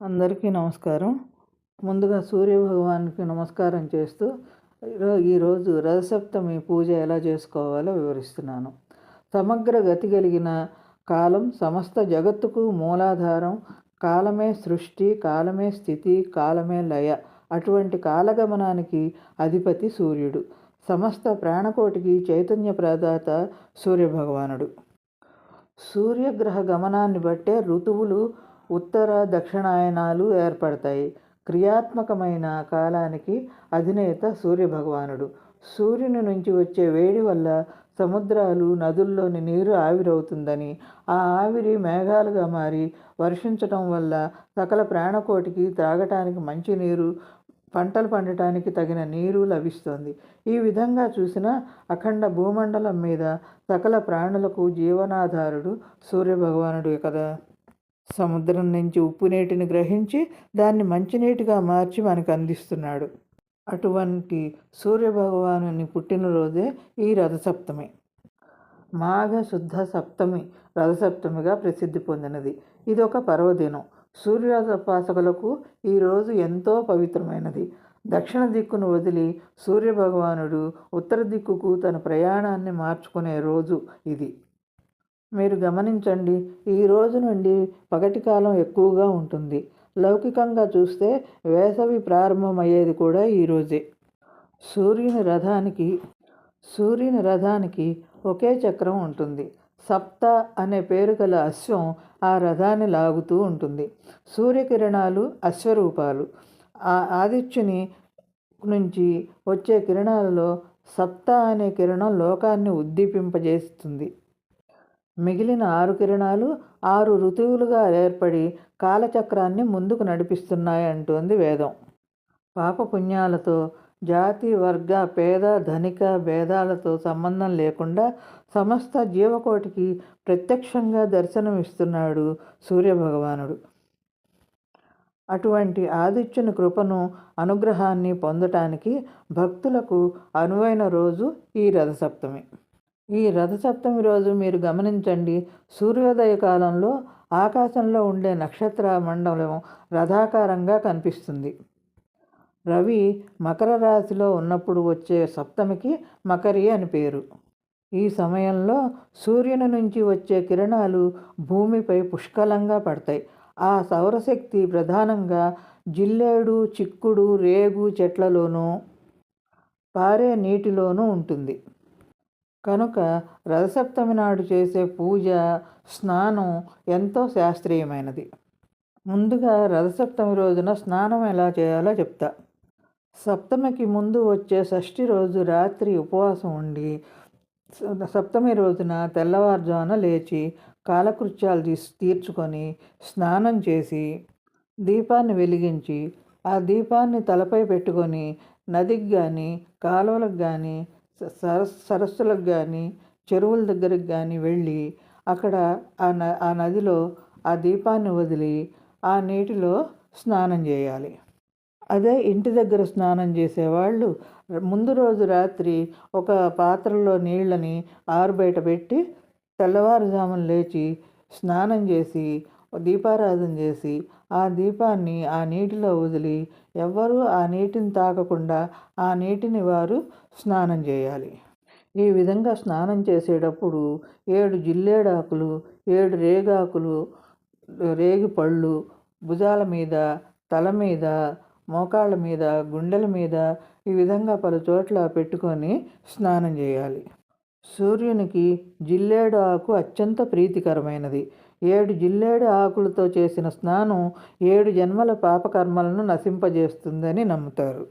అందరికీ నమస్కారం. ముందుగా సూర్య భగవానికి నమస్కారం చేస్తూ ఈరోజు రథసప్తమి పూజ ఎలా చేసుకోవాలో వివరిస్తున్నాను. సమగ్ర గతి కలిగిన కాలం సమస్త జగత్తుకు మూలాధారం కాలమే సృష్టి కాలమే స్థితి కాలమే లయ. అటువంటి కాలగమనానికి అధిపతి సూర్యుడు. సమస్త ప్రాణకోటికి చైతన్య ప్రదాత సూర్యభగవానుడు. సూర్యగ్రహ గమనాన్ని బట్టే ఋతువులు ఉత్తర దక్షిణాయనాలు ఏర్పడతాయి. క్రియాత్మకమైన కాలానికి అధినేత సూర్యభగవానుడు. సూర్యుని నుంచి వచ్చే వేడి వల్ల సముద్రాలు నదుల్లోని నీరు ఆవిరవుతుందని ఆ ఆవిరి మేఘాలుగా మారి వర్షించటం వల్ల సకల ప్రాణకోటికి త్రాగటానికి మంచినీరు పంటలు పండటానికి తగిన నీరు లభిస్తుంది. ఈ విధంగా చూసిన అఖండ భూమండలం మీద సకల ప్రాణులకు జీవనాధారుడు సూర్యభగవానుడే కదా? సముద్రం నుంచి ఉప్పు నీటిని గ్రహించి దాన్ని మంచినీటిగా మార్చి మనకు అందిస్తున్నాడు. అటువంటి సూర్యభగవాను పుట్టినరోజే ఈ రథసప్తమి. మాఘ శుద్ధ సప్తమి రథసప్తమిగా ప్రసిద్ధి పొందినది. ఇది ఒక పర్వదినం సూర్యోపాసకులకు ఈరోజు ఎంతో పవిత్రమైనది. దక్షిణ దిక్కును వదిలి సూర్యభగవానుడు ఉత్తర దిక్కుకు తన ప్రయాణాన్ని మార్చుకునే రోజు ఇది. మీరు గమనించండి ఈ రోజు నుండి పగటి కాలం ఎక్కువగా ఉంటుంది. లౌకికంగా చూస్తే వేసవి ప్రారంభమయ్యేది కూడా ఈరోజే సూర్యుని రథానికి సూర్యుని రథానికి ఒకే చక్రం ఉంటుంది. సప్త అనే పేరు గల అశ్వం ఆ రథాన్ని లాగుతూ ఉంటుంది. సూర్యకిరణాలు అశ్వరూపాలు. ఆ ఆదిత్యుని నుంచి వచ్చే కిరణాలలో సప్త అనే కిరణం లోకాన్ని ఉద్దీపింపజేస్తుంది. మిగిలిన ఆరు కిరణాలు ఆరు ఋతువులుగా ఏర్పడి కాలచక్రాన్ని ముందుకు నడిపిస్తున్నాయి అంటోంది వేదం పాపపుణ్యాలతో జాతి వర్గ పేద ధనిక భేదాలతో సంబంధం లేకుండా సమస్త జీవకోటికి ప్రత్యక్షంగా దర్శనమిస్తున్నాడు సూర్యభగవానుడు. అటువంటి ఆదిత్యుని కృపను అనుగ్రహాన్ని పొందటానికి భక్తులకు అనువైన రోజు ఈ రథసప్తమి. ఈ రథసప్తమి రోజు మీరు గమనించండి. సూర్యోదయ కాలంలో ఆకాశంలో ఉండే నక్షత్ర మండలం రథాకారంగా కనిపిస్తుంది. రవి మకర రాశిలో ఉన్నప్పుడు వచ్చే సప్తమికి మకరి అని పేరు. ఈ సమయంలో సూర్యుని నుంచి వచ్చే కిరణాలు భూమిపై పుష్కలంగా పడతాయి. ఆ సౌరశక్తి ప్రధానంగా జిల్లేడు చిక్కుడు రేగు చెట్లలోనూ పారే నీటిలోనూ ఉంటుంది. కనుక రథసప్తమి నాడు చేసే పూజ స్నానం ఎంతో శాస్త్రీయమైనది. ముందుగా రథసప్తమి రోజున స్నానం ఎలా చేయాలో చెప్తా. సప్తమికి ముందు వచ్చే షష్ఠి రోజు రాత్రి ఉపవాసం ఉండి సప్తమి రోజున తెల్లవారుజామున లేచి కాలకృత్యాలు తీసి తీర్చుకొని స్నానం చేసి దీపాన్ని వెలిగించి ఆ దీపాన్ని తలపై పెట్టుకొని నదికి కానీ కాలువలకు కానీ సరస్ సరస్సులకు కానీ చెరువుల దగ్గరికి కానీ వెళ్ళి అక్కడ ఆ న ఆ నదిలో ఆ దీపాన్ని వదిలి ఆ నీటిలో స్నానం చేయాలి. అదే ఇంటి దగ్గర స్నానం చేసేవాళ్ళు ముందు రోజు రాత్రి ఒక పాత్రలో నీళ్ళని ఆరుబయట పెట్టి తెల్లవారుజామున లేచి స్నానం చేసి దీపారాధన చేసి ఆ దీపాన్ని ఆ నీటిలో వదిలి ఎవ్వరూ ఆ నీటిని తాకకుండా ఆ నీటిని వారు స్నానం చేయాలి. ఈ విధంగా స్నానం చేసేటప్పుడు ఏడు జిల్లేడాకులు ఏడు రేగాకులు రేగి పళ్ళు భుజాల మీద తల మీద మోకాళ్ళ మీద గుండెల మీద ఈ విధంగా పలు చోట్ల పెట్టుకొని స్నానం చేయాలి. సూర్యునికి జిల్లేడు ఆకు అత్యంత ప్రీతికరమైనది. ఏడు జిల్లేడు ఆకులతో చేసిన స్నానం ఏడు జన్మల పాపకర్మలను నశింపజేస్తుందని నమ్ముతారు.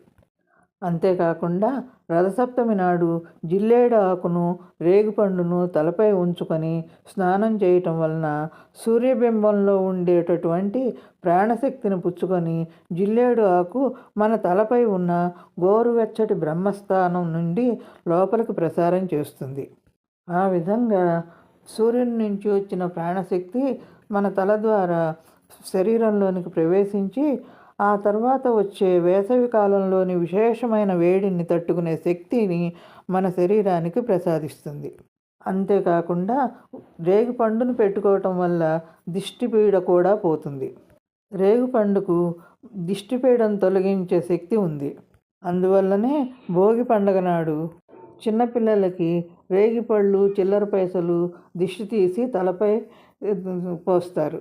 అంతేకాకుండా రథసప్తమి నాడు జిల్లేడు ఆకును రేగుపండును తలపై ఉంచుకొని స్నానం చేయటం వలన సూర్యబింబంలో ఉండేటటువంటి ప్రాణశక్తిని పుచ్చుకొని జిల్లేడు ఆకు మన తలపై ఉన్న గోరువెచ్చటి బ్రహ్మస్థానం నుండి లోపలికి ప్రసారం చేస్తుంది. ఆ విధంగా సూర్యుని నుంచి వచ్చిన ప్రాణశక్తి మన తల ద్వారా శరీరంలోనికి ప్రవేశించి ఆ తర్వాత వచ్చే వేసవి కాలంలోని విశేషమైన వేడిని తట్టుకునే శక్తిని మన శరీరానికి ప్రసాదిస్తుంది. అంతేకాకుండా రేగుపండును పెట్టుకోవటం వల్ల దిష్టిపీడ కూడా పోతుంది. రేగుపండుకు దిష్టిపీడను తొలగించే శక్తి ఉంది. అందువల్లనే భోగి పండగ నాడు చిన్నపిల్లలకి రేగిపళ్ళు చిల్లర పైసలు దిష్టి తీసి తలపై పోస్తారు.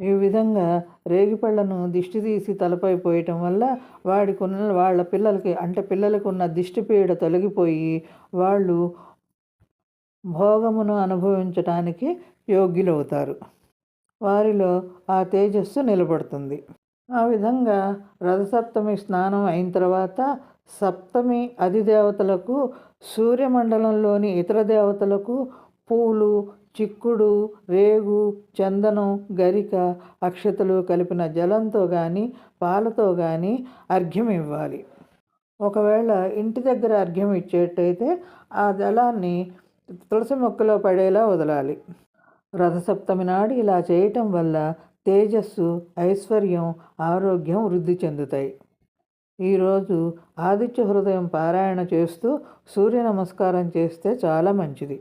ఈ విధంగా రేగిపళ్ళను దిష్టి తీసి తలపై పోయటం వల్ల వాడికి ఉన్న వాళ్ళ పిల్లలకి అంటే పిల్లలకు ఉన్న దిష్టి పీడ తొలగిపోయి వాళ్ళు భోగమును అనుభవించటానికి యోగ్యులవుతారు. వారిలో ఆ తేజస్సు నిలబడుతుంది. ఆ విధంగా రథసప్తమి స్నానం అయిన తర్వాత సప్తమి అధిదేవతలకు సూర్యమండలంలోని ఇతర దేవతలకు పూలు చిక్కుడు రేగు చందనం గరిక అక్షతలు కలిపిన జలంతో కానీ పాలతో కానీ అర్ఘ్యం ఇవ్వాలి. ఒకవేళ ఇంటి దగ్గర అర్ఘ్యం ఇచ్చేటైతే ఆ జలాన్ని తులసి మొక్కలో పడేలా వదలాలి. రథసప్తమి నాడు ఇలా చేయటం వల్ల తేజస్సు ఐశ్వర్యం ఆరోగ్యం వృద్ధి చెందుతాయి. ఈరోజు ఆదిత్య హృదయం పారాయణ చేస్తూ సూర్య నమస్కారం చేస్తే చాలా మంచిది.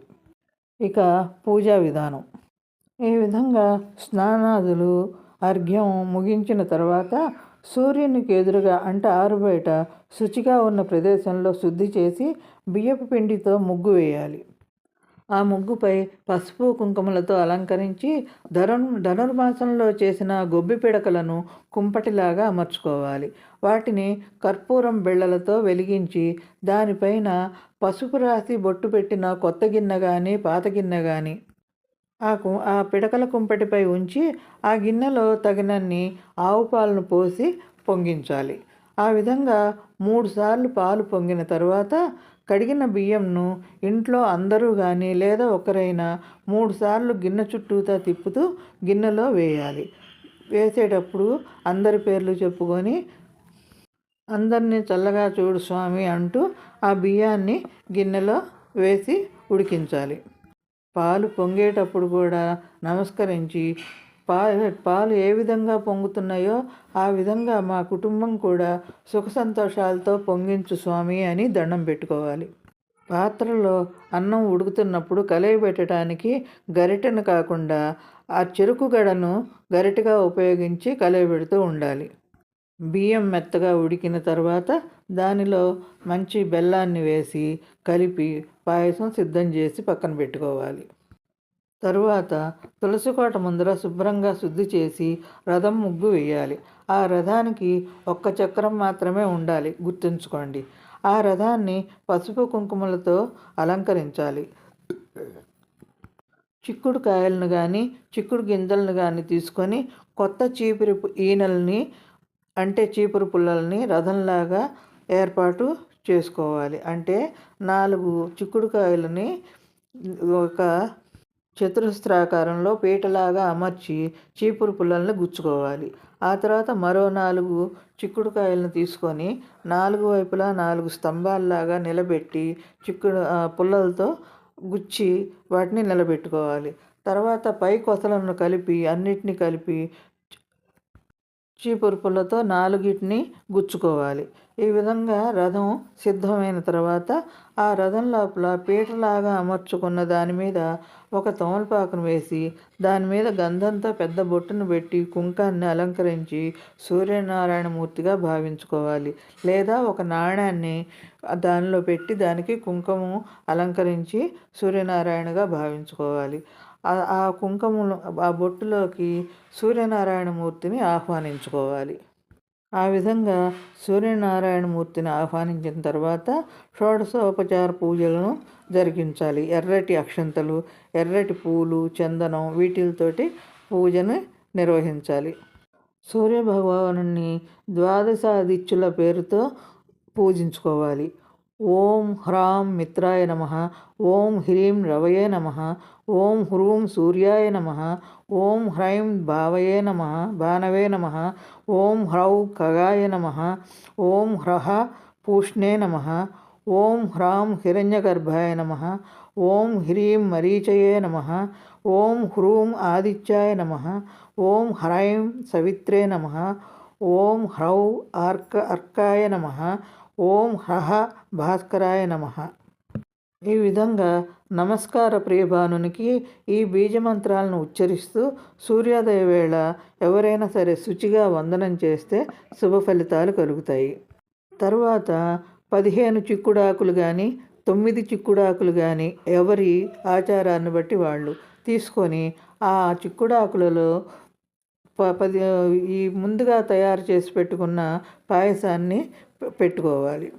ఇక పూజా విధానం. ఈ విధంగా స్నానాదులు అర్ఘ్యం ముగించిన తర్వాత సూర్యునికి ఎదురుగా అంటే ఆరుబయట శుచిగా ఉన్న ప్రదేశంలో శుద్ధి చేసి బియ్యపు పిండితో ముగ్గు వేయాలి. ఆ ముగ్గుపై పసుపు కుంకుమలతో అలంకరించి ధను ధనుర్మాసంలో చేసిన గొబ్బి పిడకలను కుంపటిలాగా అమర్చుకోవాలి. వాటిని కర్పూరం బిళ్ళలతో వెలిగించి దానిపైన పసుపు రాసి బొట్టు పెట్టిన కొత్త గిన్నె కానీ పాత గిన్నె కానీ ఆ కు ఆ పిడకల కుంపటిపై ఉంచి ఆ గిన్నెలో తగినన్ని ఆవు పాలను పోసి పొంగించాలి. ఆ విధంగా మూడుసార్లు పాలు పొంగిన తర్వాత కడిగిన బియ్యంను ఇంట్లో అందరూ కానీ లేదా ఒకరైనా మూడుసార్లు గిన్నె చుట్టూతా తిప్పుతూ గిన్నెలో వేయాలి. వేసేటప్పుడు అందరి పేర్లు చెప్పుకొని అందరినీ చల్లగా చూడు స్వామి అంటూ ఆ బియ్యాన్ని గిన్నెలో వేసి ఉడికించాలి. పాలు పొంగేటప్పుడు కూడా నమస్కరించి పాలు పాలు ఏ విధంగా పొంగుతున్నాయో ఆ విధంగా మా కుటుంబం కూడా సుఖ సంతోషాలతో పొంగించు స్వామి అని దండం పెట్టుకోవాలి. పాత్రలో అన్నం ఉడుకుతున్నప్పుడు కలయి పెట్టడానికి గరిటెను కాకుండా ఆ చెరుకు గడను గరిటగా ఉపయోగించి కలయి పెడుతూ ఉండాలి. బియ్యం మెత్తగా ఉడికిన తర్వాత దానిలో మంచి బెల్లాన్ని వేసి కలిపి పాయసం సిద్ధం చేసి పక్కన పెట్టుకోవాలి. తరువాత తులసికోట ముందర శుభ్రంగా శుద్ధి చేసి రథం ముగ్గు వేయాలి. ఆ రథానికి ఒక్క చక్రం మాత్రమే ఉండాలి. గుర్తుంచుకోండి. ఆ రథాన్ని పసుపు కుంకుమలతో అలంకరించాలి. చిక్కుడు కాయలను కానీ చిక్కుడు గింజలను కానీ తీసుకొని కొత్త చీపురు ఈనల్ని అంటే చీపురు పుల్లల్ని రథంలాగా ఏర్పాటు చేసుకోవాలి. అంటే నాలుగు చిక్కుడుకాయలని ఒక చతురస్రాకారంలో పీటలాగా అమర్చి చీపురు పుల్లలను గుచ్చుకోవాలి. ఆ తర్వాత మరో నాలుగు చిక్కుడుకాయలను తీసుకొని నాలుగు వైపులా నాలుగు స్తంభాల్లాగా నిలబెట్టి చిక్కుడు పుల్లలతో గుచ్చి వాటిని నిలబెట్టుకోవాలి. తర్వాత పై కొసలను కలిపి అన్నిటిని కలిపి చీపురుపులతో నాలుగిటిని గుచ్చుకోవాలి. ఈ విధంగా రథం సిద్ధమైన తర్వాత ఆ రథం లోపల పీటలాగా అమర్చుకున్న దాని మీద ఒక తమలపాకును వేసి దాని మీద గంధంతో పెద్ద బొట్టును పెట్టి కుంకాన్ని అలంకరించి సూర్యనారాయణమూర్తిగా భావించుకోవాలి. లేదా ఒక నాణాన్ని దానిలో పెట్టి దానికి కుంకుమ అలంకరించి సూర్యనారాయణగా భావించుకోవాలి. ఆ కుంకుమలు ఆ బొట్టులోకి సూర్యనారాయణమూర్తిని ఆహ్వానించుకోవాలి. ఆ విధంగా సూర్యనారాయణమూర్తిని ఆహ్వానించిన తర్వాత షోడశోపచార పూజలను జరిగించాలి. ఎర్రటి అక్షంతలు ఎర్రటి పూలు చందనం వీటితోటి పూజను నిర్వహించాలి. సూర్యభగవాను ద్వాదశాదిత్యుల పేరుతో పూజించుకోవాలి. ఓం హ్రాం మిత్రాయ నమ ఓం హ్రీం రవయే నమ ఓం హ్రూం సూర్యాయ నమ ఓం హ్రైం భావయే నమ భానవే నమ ఓం హ్రౌ ఖగాయ నమ ఓం హ్రహ పూష్ణే నమ ఓం హ్రాం హిరణ్యగర్భాయ నమ ఓం హ్రీం మరీచయే నమ ఓం హ్రూం ఆదిత్యాయ నమ ఓం హ్రైం సవిత్రే నమ ఓం హ్రౌ ఆర్క అర్కాయ నమ ఓం హహ భాస్కరాయ నమ. ఈ విధంగా నమస్కార ప్రియభానునికి ఈ బీజమంత్రాలను ఉచ్చరిస్తూ సూర్యోదయ వేళ ఎవరైనా సరే శుచిగా వందనం చేస్తే శుభ ఫలితాలు కలుగుతాయి. తరువాత పదిహేను చిక్కుడాకులు కానీ తొమ్మిది చిక్కుడాకులు కానీ ఎవరి ఆచారాన్ని బట్టి వాళ్ళు తీసుకొని ఆ చిక్కుడాకులలో పది ఈ ముందుగా తయారు చేసి పెట్టుకున్న పాయసాన్ని పెట్టుకోవాలి.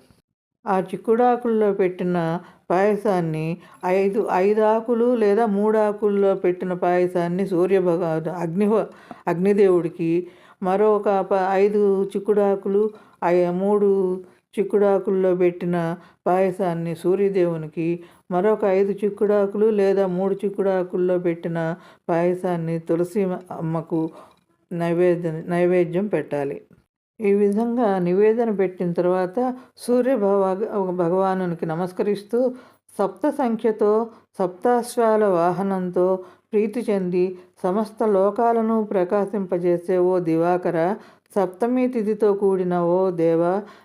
ఆ చిక్కుడాకుల్లో పెట్టిన పాయసాన్ని ఐదు ఐదు ఆకులు లేదా మూడు ఆకుల్లో పెట్టిన పాయసాన్ని సూర్యభగ అగ్ని అగ్నిదేవుడికి మరొక ఐదు చిక్కుడాకులు మూడు చిక్కుడాకుల్లో పెట్టిన పాయసాన్ని సూర్యదేవునికి మరొక ఐదు చిక్కుడాకులు లేదా మూడు చిక్కుడాకుల్లో పెట్టిన పాయసాన్ని తులసి అమ్మకు నైవేద్యం నైవేద్యం పెట్టాలి. ఈ విధంగా నివేదన పెట్టిన తర్వాత సూర్య భగవానునికి నమస్కరిస్తూ సప్త సంఖ్యతో సప్తాశ్వాల వాహనంతో ప్రీతి చెంది సమస్త లోకాలను ప్రకాశింపజేసే ఓ దివాకర సప్తమి తిథితో కూడిన ఓ దేవ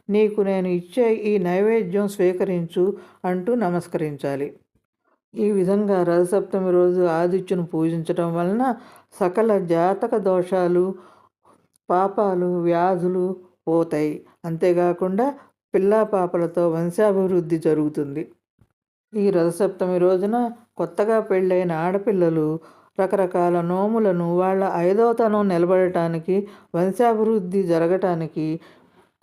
నీకు నేను ఇచ్చే ఈ నైవేద్యం స్వీకరించు అంటూ నమస్కరించాలి. ఈ విధంగా రథసప్తమి రోజు ఆదిత్యును పూజించటం వలన సకల జాతక దోషాలు పాపాలు వ్యాధులు పోతాయి. అంతేకాకుండా పిల్లా పాపలతో వంశాభివృద్ధి జరుగుతుంది. ఈ రథసప్తమి రోజున కొత్తగా పెళ్ళైన ఆడపిల్లలు రకరకాల నోములను వాళ్ళ ఐదవతనం నిలబడటానికి వంశాభివృద్ధి జరగటానికి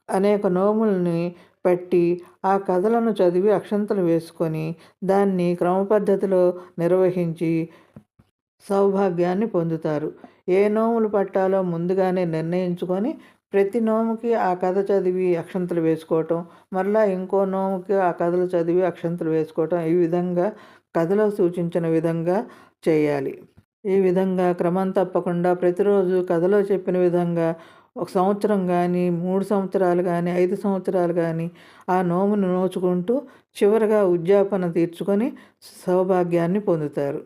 అనేక నోముల్ని పెట్టి ఆ కథలను చదివి అక్షంతలు వేసుకొని దాన్ని క్రమపద్ధతిలో నిర్వహించి సౌభాగ్యాన్ని పొందుతారు. ఏ నోములు పట్టాలో ముందుగానే నిర్ణయించుకొని ప్రతి నోముకి ఆ కథ చదివి అక్షంతలు వేసుకోవటం మరలా ఇంకో నోముకి ఆ కథలు చదివి అక్షంతలు వేసుకోవటం ఈ విధంగా కథలో సూచించిన విధంగా చేయాలి. ఈ విధంగా క్రమం తప్పకుండా ప్రతిరోజు కథలో చెప్పిన విధంగా ఒక సంవత్సరం కానీ మూడు సంవత్సరాలు కానీ ఐదు సంవత్సరాలు కానీ ఆ నోమును నోచుకుంటూ చివరగా ఉద్యాపన తీర్చుకొని సౌభాగ్యాన్ని పొందుతారు.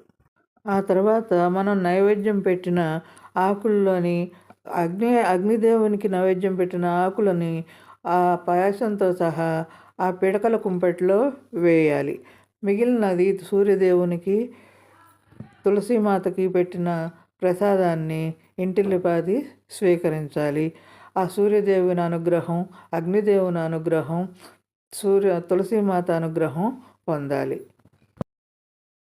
ఆ తర్వాత మనం నైవేద్యం పెట్టిన ఆకుల్లోని అగ్ని అగ్నిదేవునికి నైవేద్యం పెట్టిన ఆకులని ఆ పాయసంతో సహా ఆ పిడకల కుంపట్లో వేయాలి. మిగిలినది సూర్యదేవునికి తులసీమాతకి పెట్టిన ప్రసాదాన్ని ఇంటిల్లిపాది స్వీకరించాలి. ఆ సూర్యదేవుని అనుగ్రహం అగ్నిదేవుని అనుగ్రహం సూర్య తులసీమాత అనుగ్రహం పొందాలి.